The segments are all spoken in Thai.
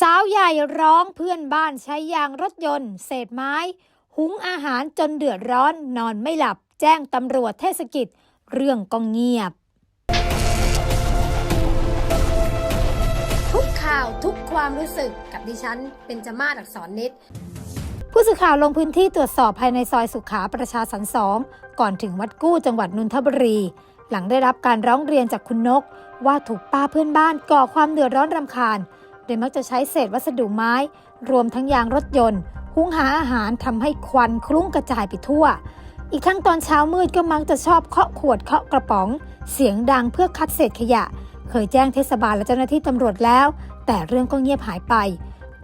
สาวใหญ่ร้องเพื่อนบ้านใช้ยางรถยนต์ เศษไม้ หุงอาหารจนเดือดร้อนนอนไม่หลับ แจ้งตำรวจเทศกิจ เรื่องก็เงียบ ทุกข่าวทุกความรู้สึกกับดิฉันเป็นจมาศอักษรนิดผู้สื่อข่าวลงพื้นที่ตรวจสอบภายในซอยสุขาประชาสรรค์สองก่อนถึงวัดกู้จังหวัดนนทบุรี หลังได้รับการร้องเรียนจากคุณนก ว่าถูกป้าเพื่อนบ้านก่อความเดือดร้อนรำคาญ โดยมักจะใช้เศษวัสดุไม้ รวมทั้งยางรถยนต์ หุงหาอาหารทำให้ควันคลุ้งกระจายไปทั่ว อีกทั้งตอนเช้ามืดก็มักจะชอบเคาะขวดเคาะกระป๋อง เสียงดังเพื่อคัดเศษขยะ เคยแจ้งเทศบาลและเจ้าหน้าที่ตำรวจแล้ว แต่เรื่องก็เงียบหายไป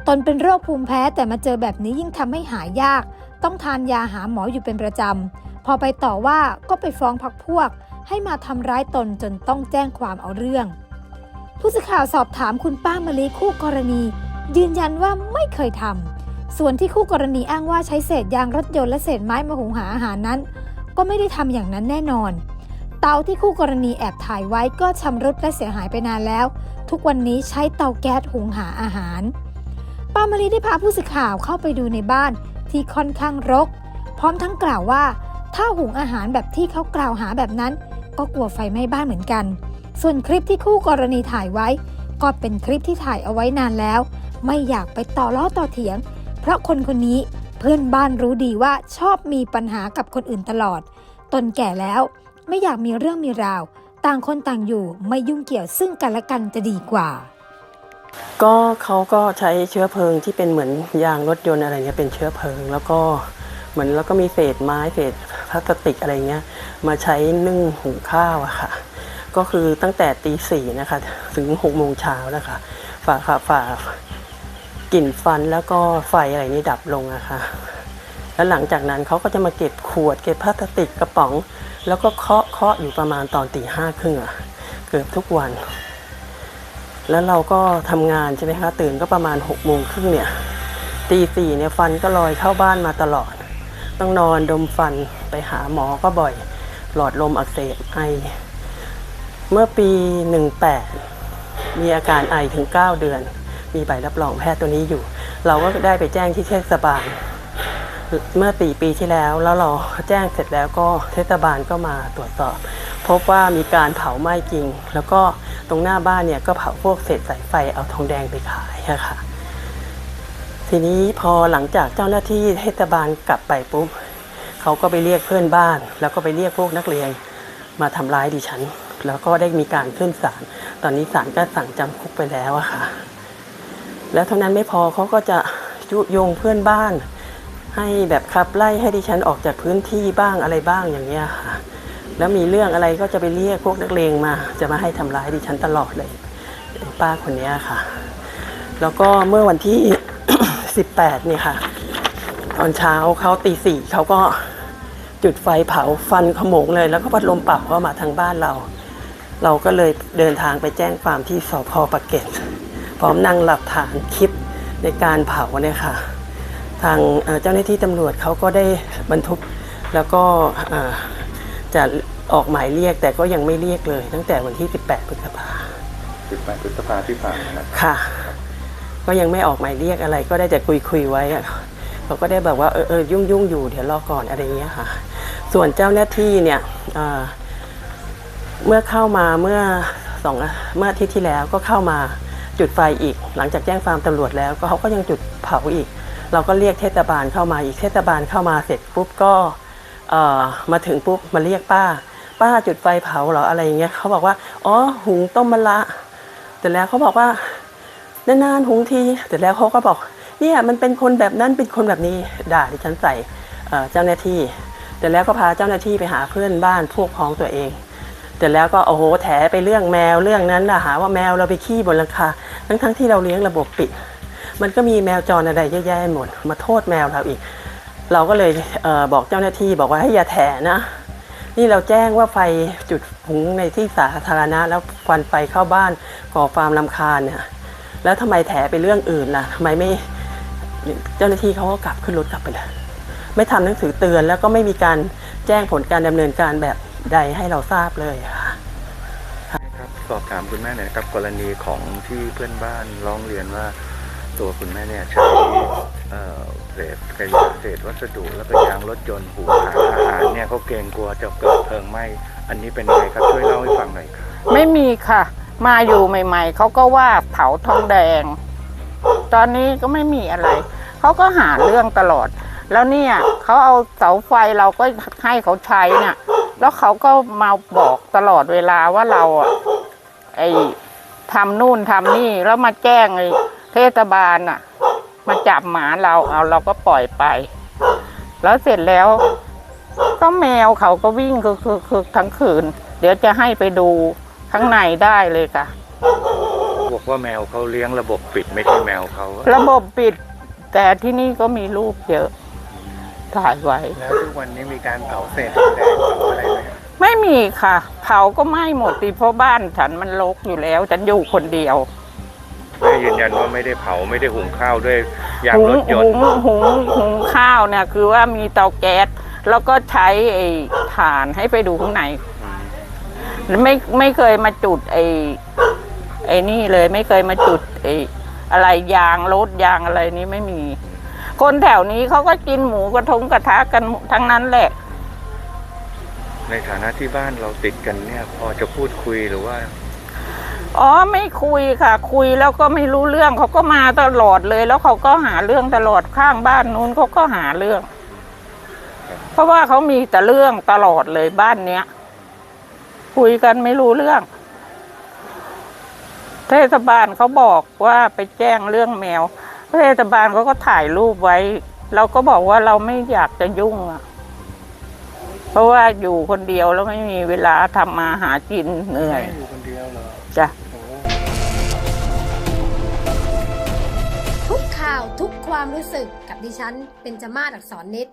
ตนเป็นโรคภูมิแพ้แต่มาเจอแบบนี้ยิ่งทำให้หายยาก ต้องทานยาหาหมออยู่เป็นประจำพอไปต่อว่าก็ไปฟ้องพักพวก ให้มาทำร้ายตนจนต้องแจ้งความเอาเรื่อง ผู้สื่อข่าวสอบถามคุณป้ามะลิคู่กรณี ยืนยันว่าไม่เคยทำส่วนที่คู่กรณีอ้างว่าใช้เศษยางรถยนต์และเศษไม้มาหุงหาอาหารนั้น ก็ไม่ได้ทำอย่างนั้นแน่นอน เตาที่คู่กรณีแอบถ่ายไว้ก็ชำรุดและเสียหายไปนานแล้ว ทุกวันนี้ใช้เตาแก๊สหุงหาอาหาร ป้ามะลิได้พาผู้สื่อข่าวเข้าไปดูในบ้านที่ค่อนข้างรก พร้อมทั้งกล่าวว่า ถ้าหุงอาหารแบบที่เขากล่าวหาแบบนั้น ก็กลัวไฟไหม้บ้านเหมือนกัน ส่วนคลิปที่คู่กรณีถ่ายไว้ ก็เป็นคลิปที่ถ่ายเอาไว้นานแล้ว ไม่อยากไปต่อล้อต่อเถียง เพราะคนคนนี้เพื่อนบ้านรู้ดีว่าชอบมีปัญหากับคนอื่นตลอด ตนแก่แล้ว ไม่อยากมีเรื่องมีราว ต่างคนต่างอยู่ไม่ยุ่งเกี่ยวซึ่งกันและกันจะดีกว่า ก็เขาก็ใช้เชื้อเพลิงที่เป็นเหมือนยางรถยนต์อะไรเงี้ยเป็นเชื้อเพลิง แล้วก็เหมือนแล้วก็มีเศษไม้เศษพลาสติกอะไรเงี้ยมาใช้นึ่งหุงข้าวอะค่ะ ก็คือตั้งแต่ตีสี่นะคะ ถึงหกโมงเช้านะคะฝ่าค่ะฝ่ากลิ่นฟันแล้วก็ไฟอะไรนี่ดับลงอะค่ะแล้วหลังจากนั้นเขาก็จะมาเก็บขวด เก็บพลาสติกกระป๋อง แล้วก็เคาะเคาะอยู่ประมาณตอนตีห้าครึ่งอะเกือบทุกวัน แล้วเราก็ทำงานใช่ไหมคะตื่นก็ประมาณ6กโมงครึ่งเนี่ยตีสี่เนี่ยฟันก็ลอยเข้าบ้านมาตลอด ต้องนอนดมฟันไปหาหมอก็บ่อย หลอดลมอักเสบไอ เมื่อปี 18 มีอาการไอถึง 9 เดือน มีใบรับรองแพทย์ตัวนี้อยู่ เราก็ได้ไปแจ้งที่เทศบาล เมื่อปีปีที่แล้ว แล้วเราแจ้งเสร็จแล้วก็เทศบาลก็มาตรวจสอบ พบว่ามีการเผาไหม้จริง แล้วก็ตรงหน้าบ้านเนี่ยก็เผาพวกเศษสายไฟเอาทองแดงไปขายอะค่ะ ทีนี้พอหลังจากเจ้าหน้าที่เทศบาลกลับไปปุ๊บเขาก็ไปเรียกเพื่อนบ้าน แล้วก็ไปเรียกพวกนักเรียนมาทำร้ายดิฉันแล้วก็ได้มีการขึ้นศาลตอนนี้ศาลก็สั่งจำคุกไปแล้วอะค่ะ แล้วเท่านั้นไม่พอเขาก็จะยุยงเพื่อนบ้าน ให้แบบขับไล่ให้ดิฉันออกจากพื้นที่บ้างอะไรบ้างอย่างเงี้ยค่ะ แล้วมีเรื่องอะไรก็จะไปเรียกพวกนักเลงมา จะมาให้ทำร้ายดิฉันตลอดเลย ป้าคนนี้ค่ะ แล้วก็เมื่อวันที่ 18เนี่ยค่ะ ตอนเช้าเขาตีสี่เขาก็จุดไฟเผาฟันขโมงเลย แล้วก็พัดลมเป่าเข้ามาทางบ้านเรา เราก็เลยเดินทางไปแจ้งความที่สพปากเกร็ดพร้อมนั่งหลักฐานคลิปในการเผาเนี่ยค่ะ ทางเอ่อเจ้าหน้าที่ตำรวจเขาก็ได้บรรทุกแล้วก็เอ่อจะออกหมายเรียกแต่ก็ยังไม่เรียกเลย ตั้งแต่วันที่ 18 พฤษภา18พฤษภาที่ผ่านมานะค่ะ ก็ยังไม่ออกหมายเรียกอะไร ก็ได้แต่คุยคุยๆไว้อะเขาก็ได้แบบว่าเออเออยุ่งยุ่งๆอยู่เดี๋ยวรอก่อนอะไรอย่างเงี้ยค่ะ ส่วนเจ้าหน้าที่เนี่ย เมื่อเข้ามาเมื่อสองเมื่ออาทิตย์ที่แล้วก็เข้ามาจุดไฟอีก หลังจากแจ้งความตำรวจแล้วก็เขาก็ยังจุดเผาอีก เราก็เรียกเทศบาลเข้ามาอีกเทศบาลเข้ามาเสร็จปุ๊บก็มาถึงปุ๊บมาเรียกป้า ป้าจุดไฟเผาเหรออะไรอย่างเงี้ยเขาบอกว่าอ๋อหุงต้มมะละแต่แล้วเขาบอกว่านานๆหุงทีแต่แล้วเขาก็บอกเนี่ยมันเป็นคนแบบนั้นเป็นคนแบบนี้ด่าดิฉันใส่เอ่อเจ้าหน้าที่แต่แล้วก็พาเจ้าหน้าที่ไปหาเพื่อนบ้านพวกพ้องตัวเอง แต่แล้วก็โอ้โหแถไปเรื่องแมวเรื่องนั้นนะหาว่าแมวเราไปขี้บนหลังคาทั้งๆทที่เราเลี้ยงระบบปิด มันก็มีแมวจรอะไรเยอะแยะหมด มาโทษแมวเราอีก เราก็เลยเออบอกเจ้าหน้าที่บอกว่าให้อย่าแถนะ นี่เราแจ้งว่าไฟจุดหุงในที่สาธารณะ แล้วควันไฟเข้าบ้านก่อความลำคาญเนี่ยแล้วทำไมแถไปเรื่องอื่นล่ะทำไมไม่เจ้าหน้าที่เขาก็กลับขึ้นรถกลับไปเลยไม่ทำหนังสือเตือนแล้วก็ไม่มีการแจ้งผลการดำเนินการแบบ ใดให้เราทราบเลยอะค่ะครับสอบถามคุณแม่หน่อยนะครับกรณีของที่เพื่อนบ้านร้องเรียนว่าตัวคุณแม่เนี่ยใช้เอ่อเศษขยะเศษวัสดุแล้วก็ยางรถยนต์หุงหาอาหารเนี่ยเขาเกรงกลัวจะเกิดเพลิงไหม้อันนี้เป็นยังไงครับช่วยเล่าให้ฟังหน่อยครับไม่มีค่ะ มาอยู่ใหม่ ๆเขาก็ว่าเผาทองแดง ตอนนี้ก็ไม่มีอะไร เขาก็หาเรื่องตลอด แล้วเนี่ยเขาเอาเสาไฟเราก็ให้เขาใช้เนี่ย แล้วเขาก็มาบอกตลอดเวลาว่าเราอะไอ้ทำนู่นทำนี่แล้วมาแจ้งไอ้เทศบาลอะ มาจับหมาเราเอาเราก็ปล่อยไป แล้วเสร็จแล้วก็แมวเขาก็วิ่งคือคือคือทั้งคืน เดี๋ยวจะให้ไปดูข้างในได้เลยค่ะบอกว่าแมวเขาเลี้ยงระบบปิดไม่ใช่แมวเขา ระบบปิด แต่ที่นี่ก็มีรูปเยอะ ถ่ายไว้ แล้วทุกวันนี้มีการเผาเศษทองแดงเผาอะไรไหมครับไม่มีค่ะ เผาก็ไหม้หมดตีเพราะบ้านฉันมันรกอยู่แล้ว ฉันอยู่คนเดียวแม่ยืนยันว่าไม่ได้เผาไม่ได้หุงข้าวด้วยยางหุรงถยนหุต์งหุงหุงข้าวเนี่ยคือว่ามีเตาแก๊สแล้วก็ใช้ไอ้ถ่านให้ไปดูข้างในอืมไม่ไม่เคยมาจุดไอ้ไอ้นี่เลย ไม่เคยมาจุดไอ้อะไรยางรถยางอะไรนี้ไม่มี คนแถวนี้เขาก็กินหมูกระทงกระทะกันทั้งนั้นแหละ ในฐานะที่บ้านเราติดกันเนี่ยพอจะพูดคุยหรือว่า อ๋อไม่คุยค่ะ คุยแล้วก็ไม่รู้เรื่องเขาก็มาตลอดเลย แล้วเขาก็หาเรื่องตลอดข้างบ้านนู้นเขาก็หาเรื่อง เพราะว่าเขามีแต่เรื่องตลอดเลยบ้านเนี้ยคุยกันไม่รู้เรื่อง เทศบาลเขาบอกว่าไปแจ้งเรื่องแมว เทศบาลเขาก็ถ่ายรูปไว้ เราก็บอกว่าเราไม่อยากจะยุ่งอะเพราะว่าอยู่คนเดียวแล้วไม่มีเวลาทำมาหากินเหนื่อยแม่อยู่คนเดียวเหรอจ้ะโอ้ทุกข่าวทุกความรู้สึกกับดิฉันเป็นจมาศอักษรนิด